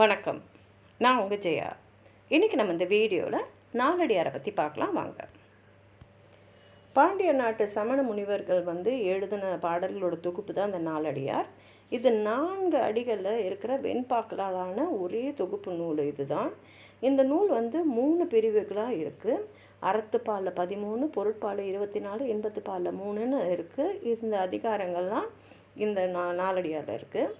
வணக்கம். நான் உங்கள் ஜெயா. இன்றைக்கி நம்ம இந்த வீடியோவில் நாலடியாரை பற்றி பார்க்கலாம் வாங்க. பாண்டிய நாட்டு சமண முனிவர்கள் வந்து எழுதின பாடல்களோட தொகுப்பு தான் இந்த நாலடியார் இது நான்கு அடிகளில் இருக்கிற வெண்பாக்களாலான ஒரே தொகுப்பு நூல் இதுதான். இந்த நூல் வந்து மூணு பிரிவுகளாக இருக்குது அறத்துப்பாலில் பதிமூணு பொருட்பாலில் இருபத்தி நாலு எண்பத்து பாலில் மூணுன்னு இருக்குது இந்த அதிகாரங்கள்லாம் இந்த நா நாலடியாரில் இருக்குது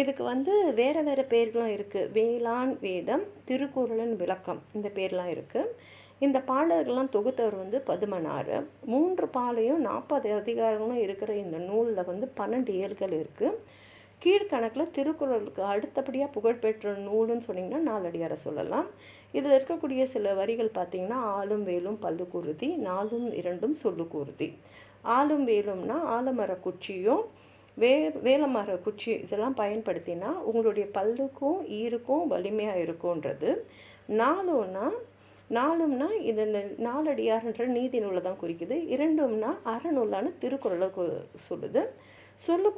இதுக்கு வந்து வேறு வேறு பேர்களும் இருக்குது வேளாண் வேதம் திருக்குறளின் விளக்கம் இந்த பேர்லாம் இருக்குது இந்த பாடல்கள்லாம் தொகுத்தவர் வந்து பதுமனார். மூன்று பாலையும் நாற்பது அதிகாரங்களும் இருக்கிற இந்த நூலில் வந்து பன்னெண்டு இயல்கள் இருக்குது கீழ்கணக்கில் திருக்குறளுக்கு அடுத்தபடியாக புகழ்பெற்ற நூலுன்னு சொன்னிங்கன்னா நாலடியாரை சொல்லலாம். இதில் இருக்கக்கூடிய சில வரிகள் பார்த்திங்கன்னா ஆளும் வேலும் பல்லு குருதி நாலும் இரண்டும் சொல்லு குருதி ஆளும் வேலும்னா ஆலமர குச்சியும் வே வேலமர குச்சி இதெல்லாம் பயன்படுத்தினா உங்களுடைய பல்லுக்கும் ஈருக்கும் வலிமையாக இருக்கும்ன்றது. நாலும்னா நாலும்னா இது இந்த நாலடியார்ன்ற நீதி நூலை தான் குறிக்குது. இரண்டும்னா அறநூலான திருக்குறளை சொல்லுது. சொல்லு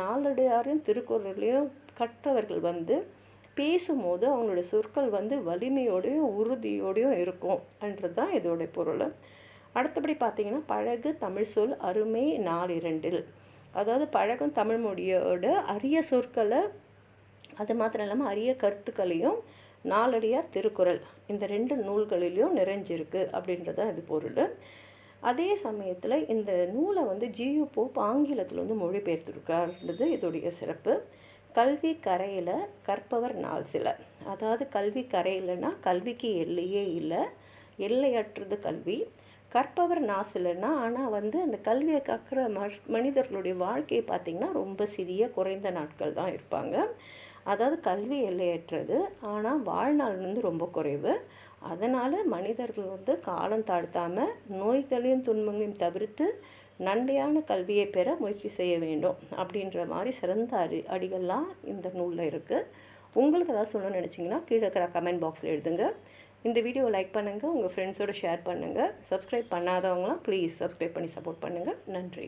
நாலடியாரும் திருக்குறளையும் கற்றவர்கள் வந்து பேசும்போது அவங்களுடைய சொற்கள் வந்து வலிமையோடையும் உறுதியோடையும் இருக்கும் என்றது தான் இதோடைய பொருள். அடுத்தபடி பார்த்திங்கன்னா பழகு தமிழ் சொல் அருமை நாலிரண்டில் அதாவது பழகும் தமிழ் மொழியோட அரிய சொற்களை அது மாத்திரம் இல்லாமல் அரிய கருத்துக்களையும் நாலடியார் திருக்குறள் இந்த ரெண்டு நூல்களிலையும் நிறைஞ்சிருக்கு அப்படின்றதான் இது பொருள். அதே சமயத்தில் இந்த நூலை வந்து ஜியு போப் ஆங்கிலத்தில் வந்து மொழிபெயர்த்திருக்காருன்றது இதோடைய சிறப்பு. கல்வி கரையில் கற்பவர் நாள் சில. அதாவது கல்வி கரையில்னா கல்விக்கு எல்லையே இல்லை எல்லையற்றது கல்வி. கற்பவர் நாசிலன்னா ஆனால் வந்து அந்த கல்வியை கற்கிற மனிதர்களுடைய வாழ்க்கையை பார்த்திங்கன்னா ரொம்ப சிறிய குறைந்த நாட்கள் தான் இருப்பாங்க. அதாவது கல்வி எல்லையற்றது. ஆனால் வாழ்நாள் வந்து ரொம்ப குறைவு. அதனால் மனிதர்கள் வந்து காலம் தாழ்த்தாமல் நோய்களையும் துன்பங்களையும் தவிர்த்து நன்மையான கல்வியை பெற முயற்சி செய்ய வேண்டும். அப்படின்ற மாதிரி சிறந்த அடி அடிகள்லாம் இந்த நூலில் இருக்குது உங்களுக்கு ஏதாவது சொல்லணும்னு நினச்சிங்கன்னா கீழே இருக்கிற கமெண்ட் பாக்ஸில் எழுதுங்க. இந்த வீடியோவை லைக் பண்ணுங்கள் உங்கள் ஃப்ரெண்ட்ஸோடு ஷேர் பண்ணுங்கள் சப்ஸ்கிரைப் பண்ணாதவங்களாம் ப்ளீஸ் சப்ஸ்கிரைப் பண்ணி சப்போர்ட் பண்ணுங்கள் நன்றி.